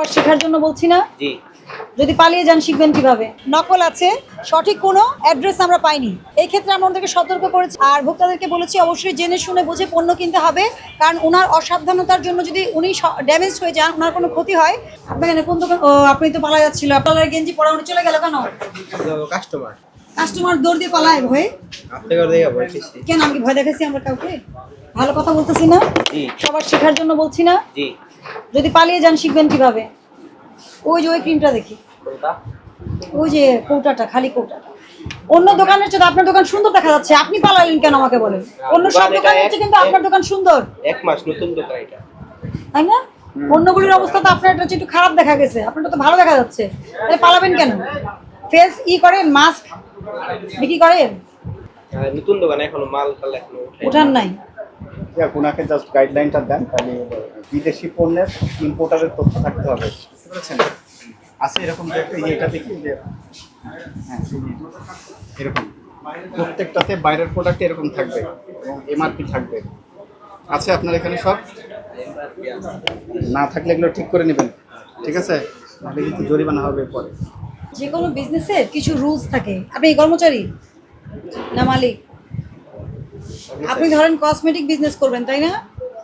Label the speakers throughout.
Speaker 1: সবার শেখার জন্য বলছি না?
Speaker 2: জি।
Speaker 1: যদি পালিয়ে যান শিখবেন কীভাবে? নকল আছে সঠিক কোনো অ্যাড্রেস আমরা পাইনি। এই ক্ষেত্রে আমরা ওদেরকে সতর্ক করেছি। আর ভোক্তাদেরকে বলেছি অবশ্যই জেনে শুনে বুঝে পণ্য কিনতে হবে। কারণ ওনার অসাবধানতার জন্য যদি উনি ড্যামেজ হয়ে যান ওনার কোনো ক্ষতি হয়। এখানে কোন দোকান আপনি তো পালা যাচ্ছিল। আপনার গেঞ্জি পরা উনি চলে গেল কেন?
Speaker 2: কাস্টমার
Speaker 1: কাস্টমার দৌড় দিয়ে পালায় ভয়ে? কেন আমি ভয় দেখাচ্ছি আমরা কাউকে? ভালো কথা বলতেছি না? সবার শেখার জন্য বলছি না? যদি পালিয়ে যান শিখবেন কীভাবে? ওই যে ওই ক্রিমটা দেখি। ওই যে কৌটাটা খালি কৌটাটা। অন্য দোকানের চেয়ে আপনার দোকান সুন্দর দেখা যাচ্ছে। আপনি পালালেন কেন আমাকে বলেন? অন্য সব
Speaker 2: দোকান
Speaker 1: দোকানের চেয়ে কিন্তু আপনার দোকান সুন্দর।
Speaker 2: এক মাস নতুন দোকান এটা।
Speaker 1: তাই না? অন্যগুলির অবস্থা তো আপনার এটা হচ্ছে একটু খারাপ দেখা গেছে। আপনারটা তো ভালো দেখা যাচ্ছে। তাহলে পালাবেন কেন? ফেস ই করেন মাস্ক বিক্রি করেন?
Speaker 2: আর নতুন দোকান এখনও মাল এখনও
Speaker 1: ওঠান। নাই।
Speaker 3: যে ওনাকে জাস্ট গাইডলাইনটা দেন তাহলে বিদেশি পণ্যের ইম্পোর্টারের তথ্য থাকতে হবে। বুঝতে পেরেছেন? আছে এরকম এটা দেখি যে হ্যাঁ এরকম। প্রত্যেকটাতে বাইরের প্রোডাক্ট এরকম থাকবে এবং এমআরপি থাকবে। আছে আপনার এখানে সব? না থাকলে এগুলো ঠিক করে নেবেন। ঠিক আছে? নাহলে কিন্তু জরিমানা হবে পরে।
Speaker 1: যে কোনো বিজনেসের কিছু রুলস থাকে। আপনি কর্মচারী? না মালিক? আপনি ধরেন কসমেটিক বিজনেস করবেন তাই না?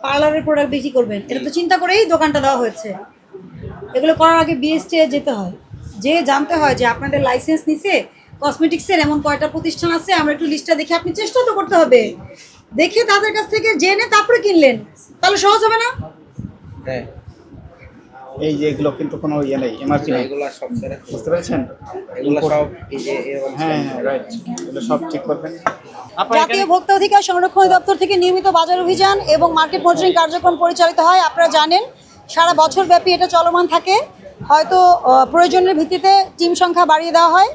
Speaker 1: পার্লারের প্রোডাক্ট বিক্রি করবেন। এটা তো চিন্তা করেই দোকানটা দেওয়া হয়েছে। এগুলো করার আগে বিএসটিএ যেতে হয়। যে জানতে হয় যে আপনাদের লাইসেন্স নিছে কসমেটিক্সের এমন কয়টা প্রতিষ্ঠান আছে আমরা একটু লিস্টটা দেখে আপনি চেষ্টা তো করতে হবে। দেখে তাদের কাছ থেকে জেনে তারপরে কিনলেন। তাহলে সহজ হবে না?
Speaker 2: হ্যাঁ।
Speaker 3: এই যে এগুলো কিন্তু কোনো ইয়ে নেই এমআরপি নেই।
Speaker 2: এগুলা সব
Speaker 3: বুঝতে পেরেছেন?
Speaker 2: এগুলা সব এই যে
Speaker 3: হ্যাঁ হ্যাঁ রাইট এগুলো সব ঠিক করবেন।
Speaker 1: জাতীয় ভোক্তা অধিকার সংরক্ষণ দপ্তর থেকে নিয়মিত বাজার অভিযান এবং মার্কেট মনিটরিং কার্যক্রম পরিচালিত হয়। আপনারা জানেন সারা বছর ব্যাপী এটা চলমান থাকে। হয়তো প্রয়োজনের ভিত্তিতে টিম সংখ্যা বাড়িয়ে দেওয়া হয়।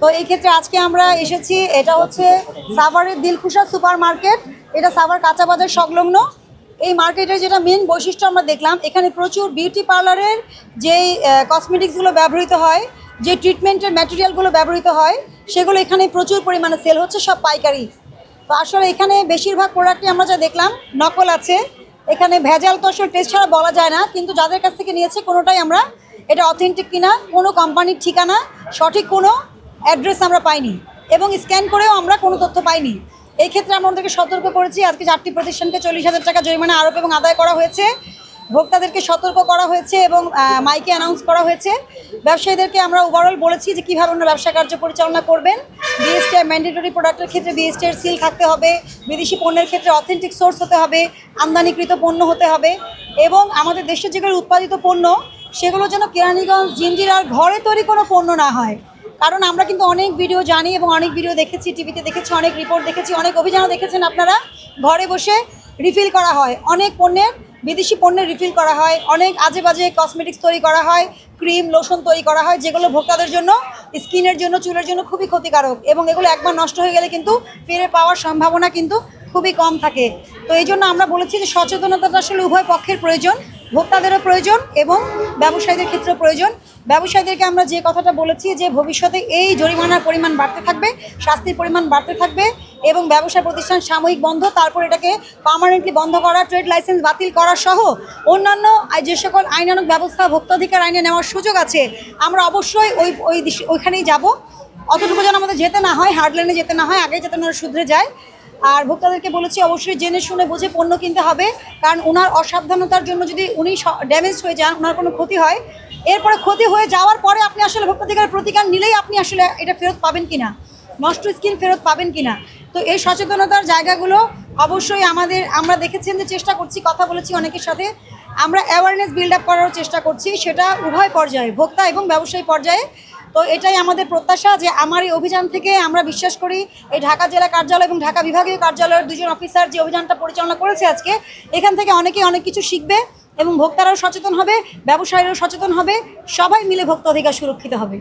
Speaker 1: তো এই ক্ষেত্রে আজকে আমরা এসেছি এটা হচ্ছে সাভারের দিলখুশা সুপার মার্কেট এটা সাভার কাঁচা বাজার সংলগ্ন। এই মার্কেটের যেটা মেন বৈশিষ্ট্য আমরা দেখলাম, এখানে প্রচুর বিউটি পার্লারের যেই কসমেটিক্সগুলো ব্যবহৃত হয়, যে ট্রিটমেন্টের ম্যাটেরিয়ালগুলো ব্যবহৃত হয়, সেগুলো এখানে প্রচুর পরিমাণে সেল হচ্ছে, সব পাইকারি। তো আসলে এখানে বেশিরভাগ প্রোডাক্টই আমরা যা দেখলাম, নকল আছে। এখানে ভেজাল তো আসলে টেস্ট ছাড়া বলা যায় না, কিন্তু যাদের কাছ থেকে নিয়েছে, কোনোটাই আমরা এটা অথেন্টিক কিনা, কোনো কোম্পানির ঠিকানা, সঠিক কোনো অ্যাড্রেস আমরা পাইনি। এবং স্ক্যান করেও আমরা কোনো তথ্য পাইনি। এই ক্ষেত্রে আমরা ওদেরকে সতর্ক করেছি। আজকে চারটি প্রতিষ্ঠানকে চল্লিশ হাজার টাকা জরিমানা আরোপ এবং আদায় করা হয়েছে। ভোক্তাদেরকে সতর্ক করা হয়েছে এবং মাইকে অ্যানাউন্স করা হয়েছে। ব্যবসায়ীদেরকে আমরা ওভারঅল বলেছি যে কীভাবে ওনারা ব্যবসা কার্য পরিচালনা করবেন। বিএসটিআই ম্যান্ডেটরি প্রোডাক্টের ক্ষেত্রে বিএসটিআর সিল থাকতে হবে। বিদেশি পণ্যের ক্ষেত্রে অথেন্টিক সোর্স হতে হবে। আমদানিকৃত পণ্য হতে হবে। এবং আমাদের দেশের যেগুলো উৎপাদিত পণ্য, সেগুলো যেন কেরানীগঞ্জ, জিঞ্জিরার ঘরে তৈরি কোনো পণ্য না হয়। কারণ আমরা কিন্তু অনেক ভিডিও জানি এবং অনেক ভিডিও দেখেছি টিভিতে দেখেছি, অনেক রিপোর্ট দেখেছি, অনেক অভিযানও দেখেছেন আপনারা। ঘরে বসে রিফিল করা হয়। অনেক পণ্যের, বিদেশি পণ্যের রিফিল করা হয়। অনেক আজে বাজে কসমেটিক্স তৈরি করা হয় ক্রিম লোশন তৈরি করা হয়, যেগুলো ভোক্তাদের জন্য, স্কিনের জন্য, চুলের জন্য খুবই ক্ষতিকারক এবং এগুলো একবার নষ্ট হয়ে গেলে কিন্তু ফিরে পাওয়ার সম্ভাবনা কিন্তু খুবই কম থাকে। তো এই জন্য আমরা বলেছি যে সচেতনতাটা আসলে উভয় পক্ষের প্রয়োজন। ভোক্তাদেরও প্রয়োজন এবং ব্যবসায়ীদের ক্ষেত্রেও প্রয়োজন। ব্যবসায়ীদেরকে আমরা যে কথাটা বলেছি যে ভবিষ্যতে এই জরিমানার পরিমাণ বাড়তে থাকবে, শাস্তির পরিমাণ বাড়তে থাকবে এবং ব্যবসা প্রতিষ্ঠান সাময়িক বন্ধ, তারপর এটাকে পার্মানেন্টলি বন্ধ করা ট্রেড লাইসেন্স বাতিল করা সহ অন্যান্য যে সকল আইনানুক ব্যবস্থা, ভোক্তাধিকার আইনে নেওয়ার সুযোগ আছে, আমরা অবশ্যই ওই ওই ওইখানেই যাব। অতটুকু যেন আমাদের যেতে না হয় হার্ডলাইনে যেতে না হয়, আগে যাতে ওনারা শুধরে যায়। আর ভোক্তাদেরকে বলেছি অবশ্যই জেনে শুনে বুঝে পণ্য কিনতে হবে, কারণ ওনার অসাবধানতার জন্য যদি উনি ড্যামেজ হয়ে যান ওনার কোনো ক্ষতি হয়। এরপরে ক্ষতি হয়ে যাওয়ার পরে আপনি আসলে ভোক্তাধিকার প্রতিকার নিলেই আপনি আসলে এটা ফেরত পাবেন কিনা, নষ্ট স্কিন ফেরত পাবেন কিনা। তো এই সচেতনতার জায়গাগুলো অবশ্যই আমাদের, আমরা দেখেছেন যে চেষ্টা করছি, কথা বলেছি অনেকের সাথে। আমরা অ্যাওয়ারনেস বিল্ড আপ করারও চেষ্টা করছি, সেটা উভয় পর্যায়ে, ভোক্তা এবং ব্যবসায়ী পর্যায়ে। তো এটাই আমাদের প্রত্যাশা যে আমার এই অভিযান থেকে আমরা বিশ্বাস করি এই ঢাকা জেলা কার্যালয় এবং ঢাকা বিভাগীয় কার্যালয়ের দুজন অফিসার যে অভিযানটা পরিচালনা করেছে আজকে, এখান থেকে অনেকেই অনেক কিছু শিখবে এবং ভোক্তারাও সচেতন হবে, ব্যবসায়ীরাও সচেতন হবে, সবাই মিলে ভোক্তা অধিকার সুরক্ষিত হবে।